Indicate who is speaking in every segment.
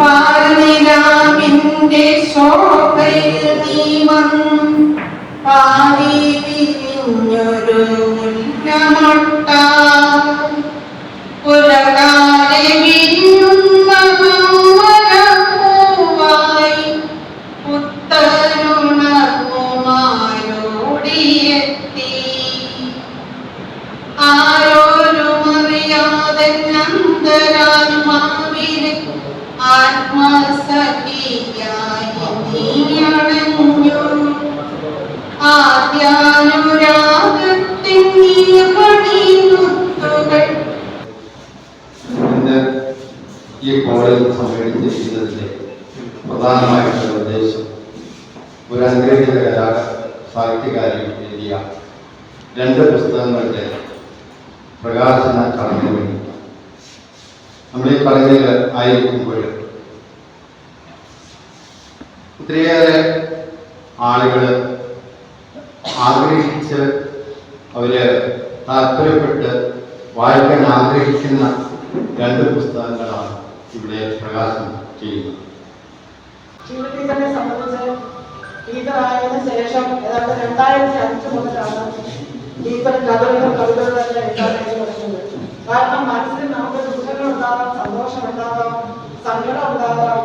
Speaker 1: പാൽനിലാവിന്റെ ശോഭയിൽ നീ വന്നു പാതി മുല്ലമൊട്ട പുലകാലെ
Speaker 2: എഴുതിയ രണ്ട് പുസ്തകങ്ങളുടെ പ്രകാശന ചടങ്ങിന് വേണ്ടി നമ്മൾ ഈ കളരിയിൽ ആയിരിക്കുമ്പോൾ ഒത്തിരിയേറെ ആളുകൾ ആഗ്രഹിച്ച് അവർ താല്പര്യപ്പെട്ട് വായിക്കാൻ ആഗ്രഹിക്കുന്ന രണ്ട് പുസ്തകങ്ങളാണ് ഇവിടെ പ്രകാശനം ചെയ്യുന്നത്.
Speaker 3: ഷീല തന്നെ സംബന്ധിച്ച് ടീച്ചർ ആയതിനു ശേഷം ഏതാണ്ട് രണ്ടായിരത്തി അഞ്ച് മുതലാണ് ടീച്ചർ കഥകളും കവിതകളും എഴുതാനായിട്ട് തുടങ്ങുന്നത് കാരണം മനസ്സിൽ നമുക്ക് ദുഃഖങ്ങൾ ഉണ്ടാകാം സന്തോഷം ഉണ്ടാകാം സങ്കടം ഉണ്ടാകാം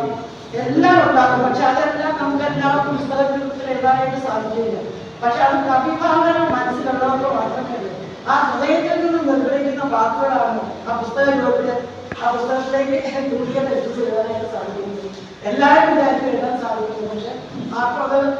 Speaker 3: എല്ലാം ഉണ്ടാകും. പക്ഷെ അതെല്ലാം നമുക്ക് എല്ലാവർക്കും പുസ്തകത്തിൽ എഴുതാനായിട്ട് സാധിക്കില്ല. പക്ഷെ അത് കവിഭാവന മനസ്സിലുള്ളവർക്ക് മാത്രമേ. ആ ഹൃദയത്തിൽ നിന്ന് നിർവഹിക്കുന്ന വാക്കുകളാണ് ആ പുസ്തക രൂപത്തിൽ ആ പുസ്തകത്തിലേക്ക് തുണികൾ എത്തിച്ചു എഴുതാനായിട്ട് സാധിക്കുന്നത്. എല്ലാവരും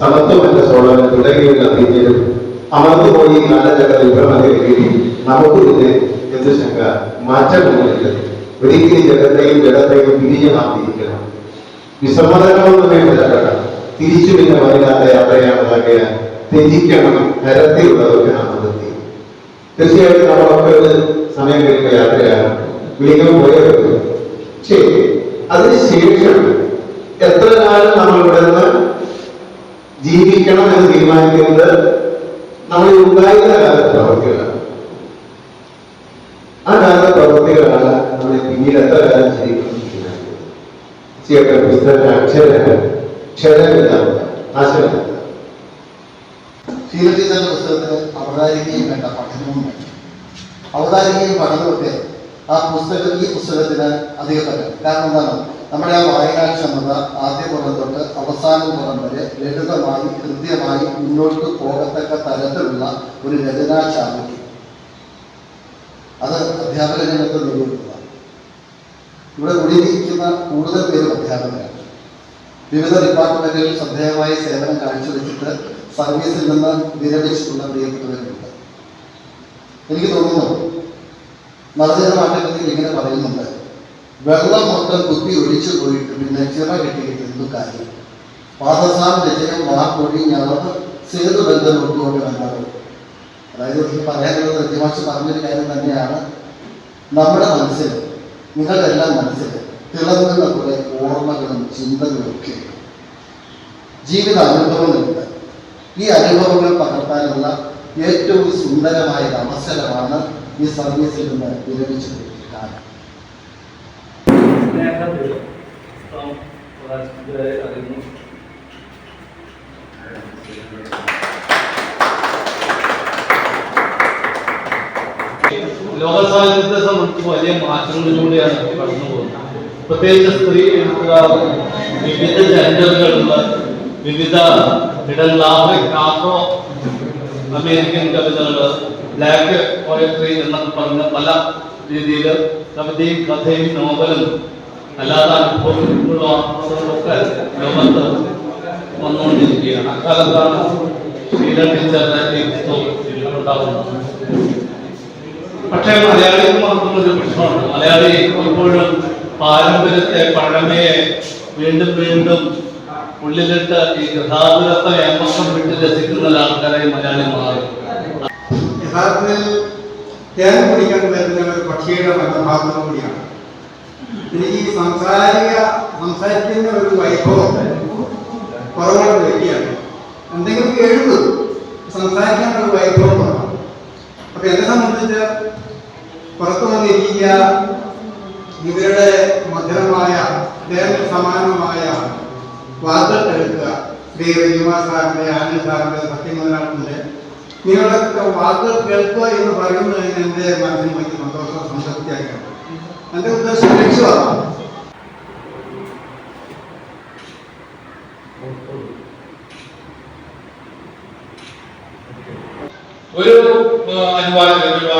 Speaker 2: സമത്വമല്ല സോളനും തുടങ്ങിയുള്ള ടീച്ചറും അമർന്നുപോയി കാലചക്ര വിഭ്രമതയിൽ നമുക്ക് പിന്നെ എന്ത് ശങ്ക? മാറ്റമൊന്നുമില്ല ഒരിക്കലും ജഗത്തെയും ജഗത്തെയും പിരിഞ്ഞു നാം തിരിക്കണം വിസമ്മതങ്ങളൊന്നും വേണ്ട തിരിച്ചു പിന്നെ വരില്ലാത്ത യാത്രയാണെന്നൊക്കെ ത്യജിക്കണം. നരത്തിലുള്ളതൊക്കെ നാം നിർത്തി. തീർച്ചയായിട്ടും നമ്മളൊക്കെ ഒരു സമയം കഴിയുമ്പോൾ യാത്രയാണ്. വിളിക്കാൻ പോയേ ശരി. അതിനുശേഷം എത്ര കാലം നമ്മൾ ഇവിടെ നിന്ന് ജീവിക്കണം എന്ന് തീരുമാനിക്കുന്നത് നമ്മൾ ഉണ്ടായിരുന്ന കാലത്തെ പ്രവൃത്തികളാണ് ആ കാലത്തെ പ്രവൃത്തികളാണ് നമ്മൾ പിന്നീട് എത്ര കാലം തീരുമാനിക്കുന്നത്. തീർച്ചയായിട്ടും പുസ്തക അക്ഷരങ്ങൾ ക്ഷരമില്ലാത്ത നാശമില്ലാത്ത
Speaker 4: ശീലടീച്ചറിന്റെ പുസ്തകത്തിന് അവതാരികയും പഠനവും വേണ്ട. പഠനമൊക്കെ ആ പുസ്തകം ഈ പുസ്തകത്തിന് അധികമല്ല കാരണം എന്താണ്? നമ്മുടെ ആ വായനാക്ഷമത ആദ്യ പുറം തൊട്ട് അവസാന പുറം വരെ ലളിതമായി കൃത്യമായി മുന്നോട്ട് പോകത്തക്ക തരത്തിലുള്ള ഒരു രചനാ അത് അധ്യാപക രംഗത്ത് നിലനിൽക്കുക ഇവിടെ കൂടിയിരിക്കുന്ന കൂടുതൽ പേരും അധ്യാപകരാണ്. വിവിധ ഡിപ്പാർട്ട്മെന്റുകളിൽ ശ്രദ്ധേയമായ സേവനം കാഴ്ചവെച്ചിട്ട് സർവീസിൽ നിന്ന് വിരമിച്ചിട്ടുള്ള പ്രിയപ്പെട്ടവരുണ്ട്. എനിക്ക് തോന്നുന്നു നാട്ടകത്തിൽ ഇങ്ങനെ പറയുന്നുണ്ട്. വെള്ളം മൊത്തം കുത്തി ഒഴിച്ചു പോയിട്ട് പിന്നെ ചിറ കെട്ടിയിട്ട് എന്തു കാര്യം? പാദസാം രചനം വാക്കൊഴി ഞങ്ങൾക്ക് സേതു ബന്ധം ഒട്ടുകൊണ്ട് വന്നത്. അതായത് പറയാനുള്ളത് രജമാഷ് പറഞ്ഞൊരു കാര്യം തന്നെയാണ്. നമ്മുടെ മനസ്സിൽ നിങ്ങളെല്ലാം മനസ്സിൽ തിളങ്ങുന്ന കുറെ ഓർമ്മകളും ചിന്തകളും ഒക്കെ ജീവിത അനുഭവങ്ങളുണ്ട്. ഈ അനുഭവങ്ങൾ പകർത്താനുള്ള ഏറ്റവും സുന്ദരമായ ഒരു അവസരമാണ് ഈ സർവീസിൽ നിന്ന് വിരമിച്ചു കാലം
Speaker 5: ലോക സാഹിത്യത്തെ സംബന്ധിച്ച് വലിയ മാറ്റങ്ങളിലൂടെയാണ് കടന്നു പോകുന്നത് പ്രത്യേകിച്ച് സ്ത്രീ എഴുത്തുകാർ വിവിധ ജെൻഡറുകളുള്ള വിവിധ ഇടങ്ങൾ ആഫ്രിക്ക ആഫ്രോ അമേരിക്കൻ കവിതകൾ ബ്ലാക്ക് പോയട്രി എന്നൊക്കെ പറഞ്ഞ പല രീതിയിൽ കവിതയും കഥയും നോവലും അല്ലാതെ അനുഭവങ്ങളും ആത്മകഥകളൊക്കെ ലോകത്ത് വന്നുകൊണ്ടിരിക്കുകയാണ്. അക്കാലത്താണ് ഈ പുസ്തകം ഉണ്ടാകുന്നത്. പക്ഷേ മലയാളിക്ക് മാത്രം ഒരു പ്രശ്നമുണ്ട് മലയാളി ഇപ്പോഴും പാരമ്പര്യത്തെ പഴമയെ വീണ്ടും വീണ്ടും ഉള്ളിലിട്ട് ഈ ഗൃഹാതുരത്തെ ഏമക്കം വിട്ട് രസിക്കുന്ന ആൾക്കാരായി മലയാളി മാറി.
Speaker 6: യഥാർത്ഥത്തിൽ തേൻ കുടിക്കാൻ വരുന്ന ഒരു പക്ഷിയുടെ മനോഭാവം കൂടിയാണ് എനിക്ക് ഈ സംസാരിക സംസാരിക്കുന്ന ഒരു വൈഭവം കുറവുള്ള വ്യക്തിയാണ് എന്തെങ്കിലും എഴുതും സംസാരിക്കാൻ ഒരു വൈഭവം കുറവാണ് അപ്പൊ എന്നെ സംബന്ധിച്ച് പുറത്തു വന്നിരിക്കുക ഇവരുടെ മധുരമായ തേൻ സമാനമായ കേൾക്കുക ശ്രീ രവികുമാർ സാറിന്റെ ആനന്ദ് സാറിന്റെ സത്യമുതലാളിന്റെ നിങ്ങളുടെ വാക്കുകൾ കേൾക്കുക എന്ന് പറയുന്നത് എന്റെ മനസ്സിന് വലിയ സന്തോഷം സംതൃപ്തിയായിട്ടാണ്. എന്റെ ഉദ്ദേശം ലക്ഷ്യമാണ്
Speaker 7: ഒരു അനുവാചകൻ ഒരു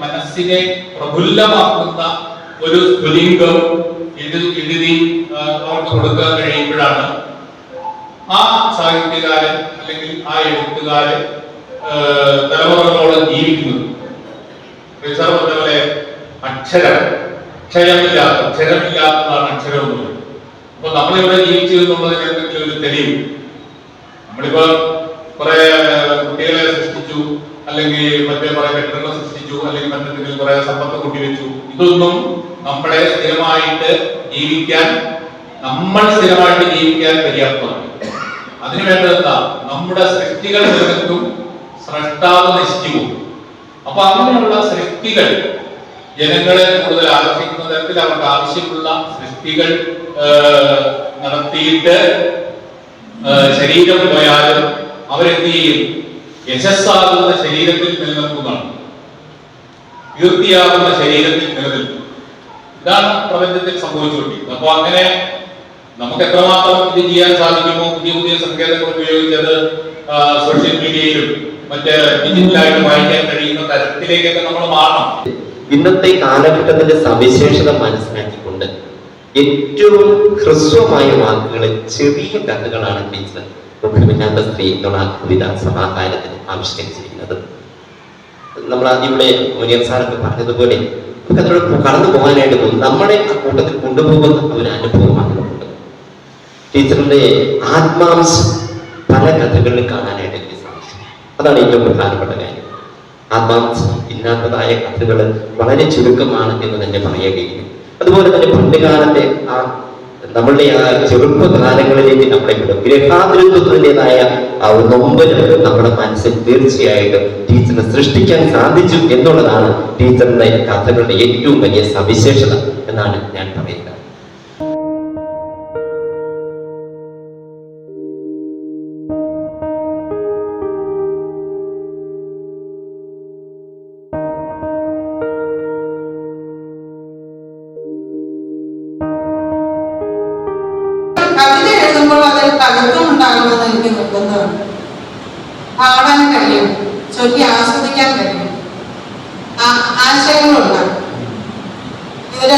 Speaker 7: മനസ്സിനെ പ്രഫുല്ലമാക്കുന്ന ഒരു സ്ഫുലിംഗം ഇതിൽ എഴുതി അവർക്ക് കൊടുക്കാൻ കഴിയുമ്പോഴാണ് ആ സാഹിത്യകാരൻ അല്ലെങ്കിൽ ആ എഴുത്തുകാരൻ തലമുറകളോട് ജീവിക്കുന്നത്. റിസർവ് പോലെ അക്ഷരം. ക്ഷയമില്ലാത്ത ക്ഷരമില്ലാത്തതാണ് അക്ഷരം എന്ന് പറയുന്നത് അപ്പൊ നമ്മളിവിടെ ജീവിച്ചു എന്നുള്ളതിന് എന്തെങ്കിലും ഒരു തെളിവ്. നമ്മളിപ്പോ കുറെ കുട്ടികളെ സൃഷ്ടിച്ചു അല്ലെങ്കിൽ മറ്റേ കുറെ കെട്ടിടങ്ങൾ സൃഷ്ടിച്ചു അല്ലെങ്കിൽ മറ്റെന്തെങ്കിലും കുറെ സമ്പത്ത് കൂട്ടിവെച്ചു. ഇതൊന്നും നമ്മളെ സ്ഥിരമായിട്ട് ജീവിക്കാൻ നമ്മൾ സ്ഥിരമായിട്ട് ജീവിക്കാൻ പര്യാപ്തമാണ് അതിനു വേണ്ടത് എന്താ? നമ്മുടെ സൃഷ്ടികൾ നിലനിൽക്കും സ്രഷ്ടാവ് നശിച്ചു പോകും. അപ്പൊ അങ്ങനെയുള്ള സൃഷ്ടികൾ ജനങ്ങളെ കൂടുതൽ ആകർഷിക്കുന്ന തരത്തിൽ അവർക്ക് ആവശ്യമുള്ള സൃഷ്ടികൾ നടത്തിയിട്ട് ശരീരം പോയാലും അവരെന്ത് ചെയ്യും? യശസ്സാകുന്ന ശരീരത്തിൽ നിലനിൽക്കുന്നതാണ് കീർത്തിയാകുന്ന ശരീരത്തിൽ നിലനിൽക്കും. ഇതാണ് പ്രപഞ്ചത്തിൽ സംഭവിച്ചുകൊണ്ടിരിക്കുന്നത്. അപ്പൊ അങ്ങനെ നമുക്ക് എത്രമാത്രം ഇത് ചെയ്യാൻ സാധിക്കുമോ? പുതിയ പുതിയ സങ്കേതങ്ങൾ ഉപയോഗിച്ചത് സോഷ്യൽ മീഡിയയിലും മറ്റ് ഡിജിറ്റലായിട്ട് വായിക്കാൻ കഴിയുന്ന തരത്തിലേക്കൊക്കെ നമ്മൾ മാറണം.
Speaker 8: ഇന്നത്തെ കാലഘട്ടത്തിന്റെ സവിശേഷത മനസ്സിലാക്കിക്കൊണ്ട് ഏറ്റവും ഹ്രസ്വമായ വാക്കുകളിൽ ചെറിയ കഥകളാണ് ടീച്ചർ മുഖമില്ലാത്ത സ്ത്രീ എന്നുള്ള കവിത സമാഹാരത്തിൽ ആവിഷ്കരിച്ചിരിക്കുന്നത്. നമ്മൾ ഇവിടെ മുനിയർ സാറൊക്കെ പറഞ്ഞതുപോലെ അതിലൂടെ കടന്നു പോകാനായിട്ട് തോന്നും. നമ്മളെ ആ കൂട്ടത്തിൽ കൊണ്ടുപോകുന്ന ഒരു അനുഭവമാണ് ടീച്ചറിന്റെ ആത്മാംശം പല കഥകളിൽ കാണാനായിട്ട് എനിക്ക് സാധിച്ചു. അതാണ് ഏറ്റവും പ്രധാനപ്പെട്ട കാര്യം. ആത്മാംശം ഇല്ലാത്തതായ കഥകൾ വളരെ ചുരുക്കമാണ് എന്ന് തന്നെ പറയുകയും അതുപോലെ തന്നെ പണ്ടുകാലത്തെ ആ നമ്മളുടെ ആ ചെറുപ്പകാലങ്ങളിലേക്ക് നമ്മളെ വിടും. ഗൃഹാതൃത്വത്തിന്റെതായ ആ ഒരു നൊമ്പരം നമ്മുടെ മനസ്സിൽ തീർച്ചയായിട്ടും ടീച്ചറിനെ സൃഷ്ടിക്കാൻ സാധിച്ചു എന്നുള്ളതാണ് ടീച്ചറിന്റെ കഥകളുടെ ഏറ്റവും വലിയ സവിശേഷത എന്നാണ് ഞാൻ പറയുന്നത്
Speaker 1: ചൊല്ലി ആസ്വദിക്കാൻ കഴിയും ആശയങ്ങളുണ്ടാകും ഇതിൽ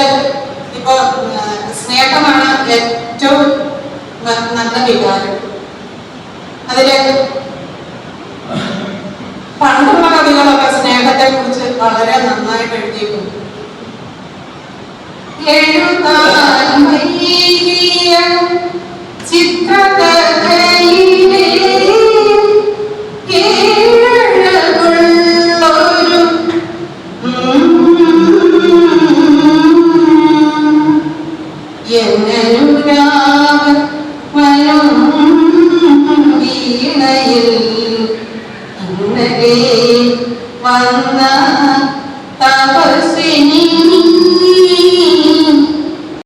Speaker 1: ഇപ്പൊ സ്നേഹമാണ് ഏറ്റവും നല്ല വികാരം. അതിൽ പണ്ടുള്ള കവികളൊക്കെ സ്നേഹത്തെ കുറിച്ച് വളരെ നന്നായിട്ട് എഴുതിയിട്ടുണ്ട്. എഴുതാൻ